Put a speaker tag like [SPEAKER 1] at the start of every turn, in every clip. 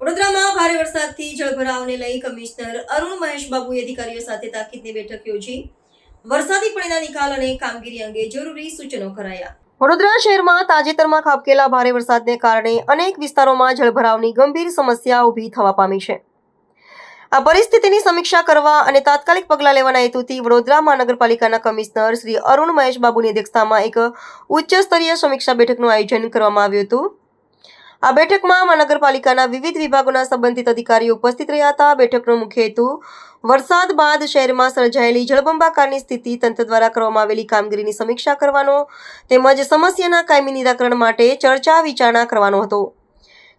[SPEAKER 1] વડોદરા અરુણ મહેશ બાબુએ અધિકારીઓ સાથે તાકીદની બેઠક યોજી. વરસાદી પાણીના નિકાલ અને કામગીરી અંગે જરૂરી સૂચનો કરાયા. વડોદરા શહેરમાં તાજેતરમાં ખાબકેલા ભારે વરસાદને કારણે અનેક વિસ્તારોમાં જળભરાવની ગંભીર સમસ્યા ઊભી થવા પામી છે. આ પરિસ્થિતિની સમીક્ષા કરવા અને તાત્કાલિક પગલાં લેવાના હેતુથી વડોદરા મહાનગરપાલિકાના કમિશનર શ્રી અરુણ મહેશ બાબુની અધ્યક્ષતામાં એક ઉચ્ચ સ્તરીય સમીક્ષા બેઠકનું આયોજન કરવામાં આવ્યું હતું. આ બેઠકમાં મહાનગરપાલિકાના વિવિધ વિભાગોના સંબંધિત અધિકારીઓ ઉપસ્થિત રહ્યા હતા. બેઠકનો મુખ્ય હેતુ વરસાદ બાદ શહેરમાં સર્જાયેલી જળબંબાકારની સ્થિતિ તંત્ર દ્વારા કરવામાં આવેલી કામગીરીની સમીક્ષા કરવાનો તેમજ સમસ્યાના કાયમી નિરાકરણ માટે ચર્ચા વિચારણા કરવાનો હતો.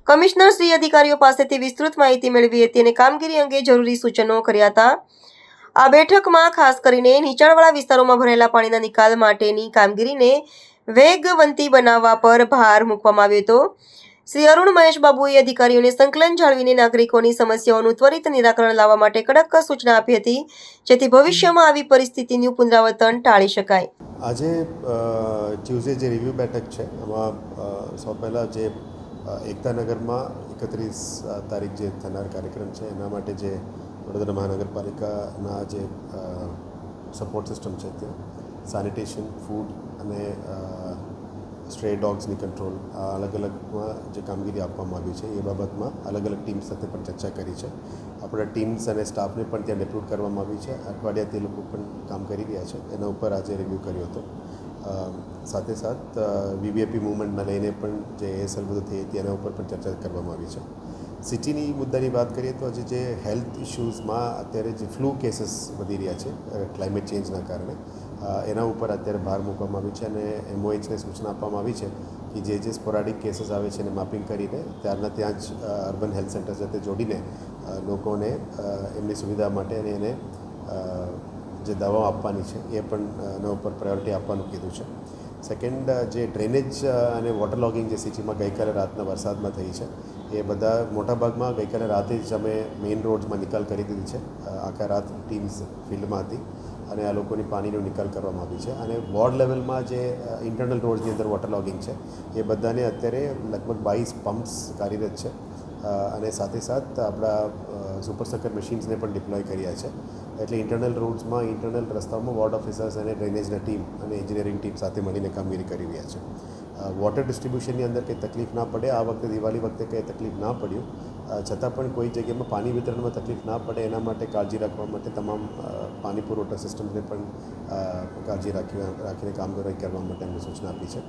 [SPEAKER 1] કમિશનર શ્રી અધિકારીઓ પાસેથી વિસ્તૃત માહિતી મેળવી હતી અને કામગીરી અંગે જરૂરી સૂચનો કર્યા હતા. આ બેઠકમાં ખાસ કરીને નીચાણવાળા વિસ્તારોમાં ભરેલા પાણીના નિકાલ માટેની કામગીરીને વેગવંતી બનાવવા પર ભાર મૂકવામાં આવ્યો હતો. શ્રી અરુણ મહેશ બાબુએ અધિકારીઓને સંકલન જાળવીને નાગરિકોની સમસ્યાઓનું ત્વરિત નિરાકરણ લાવવા માટે કડક સૂચના આપી હતી, જેથી ભવિષ્યમાં આવી પરિસ્થિતિનું પુનરાવર્તન ટાળી શકાય.
[SPEAKER 2] આજે ટ્યુઝડે જે રિવ્યૂ બેઠક છે, એમાં સૌ પહેલાં જે એકતાનગરમાં એકત્રીસ તારીખ જે થનાર કાર્યક્રમ છે, એના માટે જે વડોદરા મહાનગરપાલિકાના જે સપોર્ટ સિસ્ટમ છે ત્યાં, સેનિટેશન, ફૂડ અને સ્ટ્રે ડોગ્સની કંટ્રોલ, આ અલગ અલગમાં જે કામગીરી આપવામાં આવી છે, એ બાબતમાં અલગ અલગ ટીમ સાથે પણ ચર્ચા કરી છે. આપણા ટીમ્સ અને સ્ટાફને પણ ત્યાં ડેપ્યુટ કરવામાં આવી છે. અઠવાડિયા તે લોકો પણ કામ કરી રહ્યા છે. એના ઉપર આજે રિવ્યૂ કર્યો હતો. સાથે સાથ વીવીએપી મુવમેન્ટમાં લઈને પણ જે એએસએલ બધું થઈ હતી, એના ઉપર પણ ચર્ચા કરવામાં આવી છે. સિટીની મુદ્દાની વાત કરીએ તો આજે જે હેલ્થ ઇશ્યુઝમાં અત્યારે જે ફ્લૂ કેસીસ વધી રહ્યા છે ક્લાઇમેટ ચેન્જના કારણે એના ઉપર અત્યારે ભાર મૂકવામાં આવ્યો છે અને એમઓએચને સૂચના આપવામાં આવી છે કે જે જે સ્પોરાડિક કેસીસ આવે છે એને માપિંગ કરીને ત્યારના ત્યાં જ અર્બન હેલ્થ સેન્ટર સાથે જોડીને લોકોને એમની સુવિધા માટે અને એને જે દવાઓ આપવાની છે, એ પણ એના ઉપર પ્રાયોરિટી આપવાનું કીધું છે. સેકન્ડ જે ડ્રેનેજ અને વોટર લોગિંગ જે સિટીમાં ગઈકાલે રાતના વરસાદમાં થઈ છે, એ બધા મોટાભાગમાં ગઈકાલે રાતે જ અમે મેઇન રોડ્સમાં નિકાલ કરી દીધી છે આખા રાત ટીમ્સ ફિલ્ડમાં હતી અને આ લોકોની પાણીનો નિકાલ કરવામાં આવી છે. અને વોર્ડ લેવલમાં જે ઇન્ટરનલ રોડ્સની અંદર વોટર લોગિંગ છે, એ બધાને અત્યારે લગભગ બાવીસ પમ્પ્સ કાર્યરત છે અને સાથે સાથ આપણા સુપર સકર મશીન્સને પણ ડિપ્લોય કર્યા છે. એટલે ઇન્ટરનલ રોડ્સમાં ઇન્ટરનલ રસ્તાઓમાં વોર્ડ ઓફિસર્સ અને ડ્રેનેજના ટીમ અને એન્જિનિયરિંગ ટીમ સાથે મળીને કામગીરી કરી રહ્યા છે. વોટર ડિસ્ટ્રિબ્યુશનની અંદર કંઈ તકલીફ ના પડે, આ વખતે દિવાળી વખતે કંઈ તકલીફ ના પડ્યું. છતાં પણ કોઈ જગ્યામાં પાણી વિતરણમાં તકલીફ ના પડે, એના માટે કાળજી રાખવા માટે તમામ પાણી પુરવઠા સિસ્ટમને પણ કાળજી રાખી, રાખીને કામગીરી કરવા માટે અમને સૂચના આપી છે.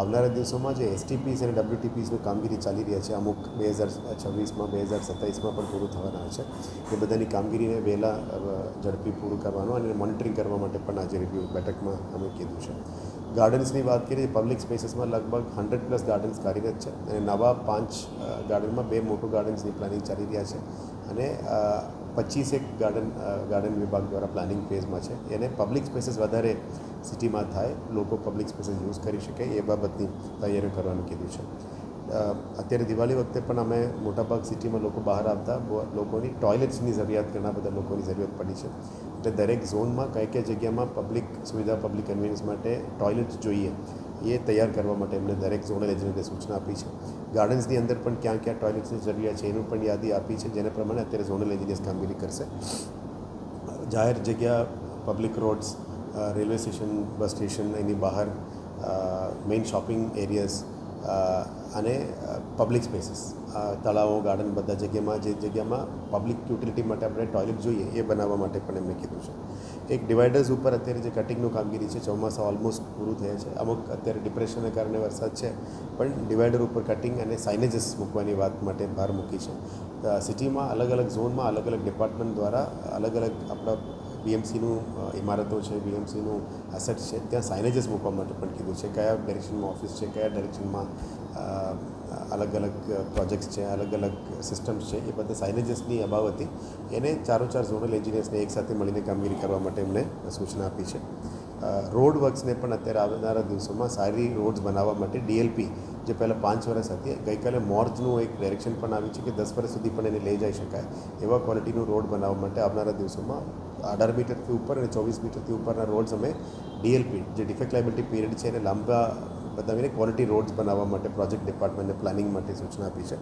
[SPEAKER 2] આવનારા દિવસોમાં જે એસટીપીસ અને ડબ્લ્યુટીપીસનું કામગીરી ચાલી રહ્યા છે, અમુક બે હજાર છવ્વીસમાં, બે હજાર સત્તાવીસમાં પણ પૂરું થવાના છે. એ બધાની કામગીરીને વહેલા ઝડપી પૂરું કરવાનું અને મોનિટરિંગ કરવા માટે પણ આજે રિવ્યૂ બેઠકમાં અમે કીધું છે. ગાર્ડન્સની વાત કરીએ પબ્લિક સ્પેસીસમાં લગભગ હંડ્રેડ પ્લસ ગાર્ડન્સ કાર્યરત છે. અને નવા પાંચ ગાર્ડનમાં બે મોટું ગાર્ડન્સની પ્લાનિંગ ચાલી રહ્યા છે. અને પચીસેક ગાર્ડન ગાર્ડન વિભાગ દ્વારા પ્લાનિંગ ફેઝમાં છે. એને પબ્લિક સ્પેસીસ વધારે સિટીમાં થાય, લોકો પબ્લિક સ્પેસીસ યુઝ કરી શકે એ બાબતની તૈયારીઓ કરવાનું કીધું છે. અત્યારે દિવાળી વખતે પણ અમે મોટાભાગ સિટીમાં લોકો બહાર આવતા લોકોની ટોયલેટ્સની જરૂરિયાત, ઘણા બધા લોકોની જરૂરિયાત પડી છે. એટલે દરેક ઝોનમાં કઈ કઈ જગ્યામાં પબ્લિક સુવિધા, પબ્લિક કન્વીનિયન્સ માટે ટોયલેટ્સ જોઈએ, એ તૈયાર કરવા માટે એમને દરેક ઝોનલ એજન્ટે સૂચના આપી છે. ગાર્ડન્સની અંદર પણ ક્યાં ક્યાં ટોયલેટ્સની જરૂરિયાત છે, એનું પણ યાદી આપી છે, જેને પ્રમાણે અત્યારે ઝોનલ એન્જિનિયર્સ કામગીરી કરશે. જાહેર જગ્યા, public roads railway station, bus station એની બહાર મેઇન શોપિંગ એરિયાઝ અને પબ્લિક સ્પેસીસ તળાવો ગાર્ડન બધા જગ્યામાં, જે જગ્યામાં પબ્લિક યુટિલિટી માટે આપણે ટોયલેટ જોઈએ, એ બનાવવા માટે પણ એમણે કીધું છે. એક ડિવાઇડર્સ ઉપર અત્યારે જે કટિંગનું કામગીરી છે, ચોમાસા ઓલમોસ્ટ પૂરું થયા છે. અમુક અત્યારે ડિપ્રેશનને કારણે વરસાદ છે, પણ ડિવાઇડર ઉપર કટિંગ અને સાઇનેજીસ મૂકવાની વાત માટે ભાર મૂકી છે. સિટીમાં અલગ અલગ ઝોનમાં અલગ અલગ ડિપાર્ટમેન્ટ દ્વારા અલગ અલગ આપણા બીએમસીનું ઇમારતો છે, બીએમસીનું એસેટ છે, ત્યાં સાઇનેજીસ મૂકવા માટે પણ કીધું છે. કયા ડાયરેક્શનમાં ઓફિસ છે, કયા ડાયરેક્શનમાં અલગ અલગ પ્રોજેક્ટ્સ છે, અલગ અલગ સિસ્ટમ્સ છે, એ બધા સાઇનેજીસની અભાવ હતી. એને ચારો ચાર ઝોનલ એન્જિનિયર્સને એકસાથે મળીને કામગીરી કરવા માટે એમને સૂચના આપી છે. રોડ વર્ક્સને પણ અત્યારે આવનારા દિવસોમાં સારી રોડ્સ બનાવવા માટે ડીએલપી જે પહેલાં પાંચ વર્ષ હતી, ગઈકાલે મોર્જનું એક ડાયરેક્શન પણ આવ્યું છે કે દસ વર્ષ સુધી પણ એને લઈ જઈ શકાય. એવા ક્વોલિટીનું રોડ બનાવવા માટે આવનારા દિવસોમાં અઢાર મીટરથી ઉપર અને ચોવીસ મીટરથી ઉપરના રોડ્સ અમે ડીએલપી જે ડિફેક્ટ લાયબિલિટી પીરિયડ છે, એને લાંબા બતાવીને ક્વોલિટી રોડ્સ બનાવવા માટે પ્રોજેક્ટ ડિપાર્ટમેન્ટને પ્લાનિંગ માટે સૂચના આપી છે.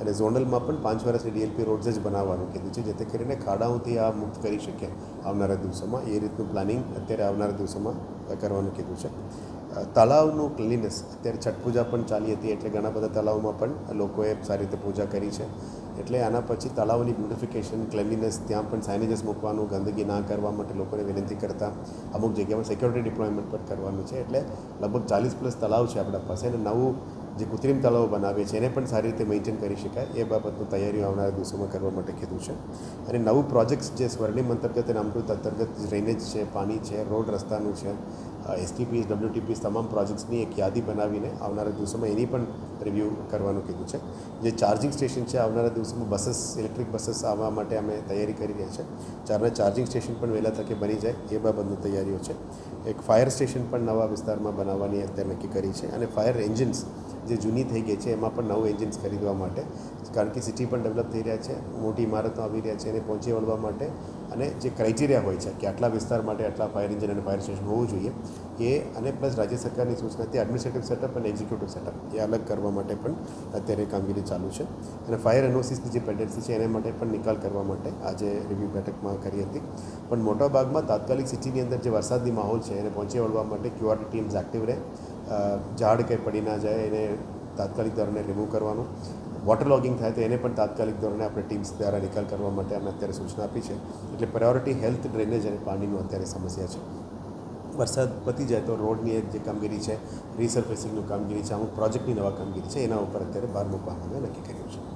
[SPEAKER 2] અને ઝોનલમાં પણ પાંચ વર્ષની ડીએલપી રોડ્સ જ બનાવવાનું કીધું છે, જેથી કરીને ખાડાઓથી આ મુક્ત કરી શકીએ આવનારા દિવસોમાં. એ રીતનું પ્લાનિંગ અત્યારે આવનારા દિવસોમાં કરવાનું કીધું છે. તળાવનું ક્લિનિનેસ અત્યારે છઠ પૂજા પણ ચાલી હતી, એટલે ઘણા બધા તળાવમાં પણ લોકોએ સારી રીતે પૂજા કરી છે. એટલે આના પછી તળાવની બ્યુટિફિકેશન ક્લેનલીનેસ ત્યાં પણ સાઇનેજીસ મૂકવાનું, ગંદકી ના કરવા માટે લોકોને વિનંતી કરતા. અમુક જગ્યામાં સિક્યોરિટી ડિપ્લોયમેન્ટ પણ કરવાનું છે. એટલે લગભગ ચાલીસ પ્લસ તળાવ છે આપણા પાસે અને નવું જે કૃત્રિમ તળાવ બનાવે છે, એને પણ સારી રીતે મેન્ટેન કરી શકાય. એ બાબતનું તૈયારીઓ આવનારા દિવસોમાં કરવા માટે કીધું છે. અને નવું પ્રોજેક્ટ્સ જે સ્વર્ણિમ અંતર્ગત અને અમૃત અંતર્ગત ડ્રેનેજ છે, પાણી છે, રોડ રસ્તાનું છે એસટીપીસ ડબ્લ્યુટીપીસ તમામ પ્રોજેક્ટ્સની એક યાદી બનાવીને આવનારા દિવસોમાં એની પણ રિવ્યૂ કરવાનું કીધું છે. જે ચાર્જિંગ સ્ટેશન છે, આવનારા દિવસોમાં બસીસ ઇલેક્ટ્રિક બસીસ આવવા માટે અમે તૈયારી કરી રહ્યા છે. ચારના ચાર્જિંગ સ્ટેશન પણ વહેલા તકે બની જાય એ બાબતની તૈયારીઓ છે. એક ફાયર સ્ટેશન પણ નવા વિસ્તારમાં બનાવવાની અત્યારે નક્કી કરી છે અને ફાયર એન્જિન્સ જે જૂની થઈ ગઈ છે, એમાં પણ નવું એન્જિન્સ ખરીદવા માટે. કારણ કે સિટી પણ ડેવલપ થઈ રહ્યા છે, મોટી ઇમારતો આવી રહ્યા છે, એને પહોંચી વળવા માટે અને જે ક્રાઇટેરિયા હોય છે કે આટલા વિસ્તાર માટે આટલા ફાયર એન્જિન અને ફાયર સ્ટેશન હોવું જોઈએ, એ અને પ્લસ રાજ્ય સરકારની સૂચનાથી એડમિનિસ્ટ્રેટિવ સેટઅપ અને એક્ઝિક્યુટિવ સેટઅપ એ અલગ કરવા માટે પણ અત્યારે કામગીરી ચાલુ છે. અને ફાયર એનઓસીસની જે પેન્ડન્સી છે, એના માટે પણ નિકાલ કરવા માટે આજે રિવ્યૂ બેઠકમાં કરી હતી. પણ મોટા ભાગમાં તાત્કાલિક સિટીની અંદર જે વરસાદની માહોલ છે, એને પહોંચી વળવા માટે ક્યુઆરટી ટીમ્સ એક્ટિવ રહે. ઝાડ કંઈ પડી ના જાય, એને તાત્કાલિક ધોરણે રિમૂવ કરવાનું. વોટર લોગિંગ થાય તો એને પણ તાત્કાલિક ધોરણે આપણે ટીમ્સ દ્વારા નિકાલ કરવા માટે અમે અત્યારે સૂચના આપી છે. એટલે પ્રાયોરિટી હેલ્થ ડ્રેનેજ અને પાણીનું અત્યારે સમસ્યા છે. વરસાદ પતી જાય તો રોડની જે કામગીરી છે રિસર્ફેસિંગનું કામગીરી છે, અમુક પ્રોજેક્ટની નવા કામગીરી છે, એના ઉપર અત્યારે ભાર મૂકવાનું અમે નક્કી કર્યું છે.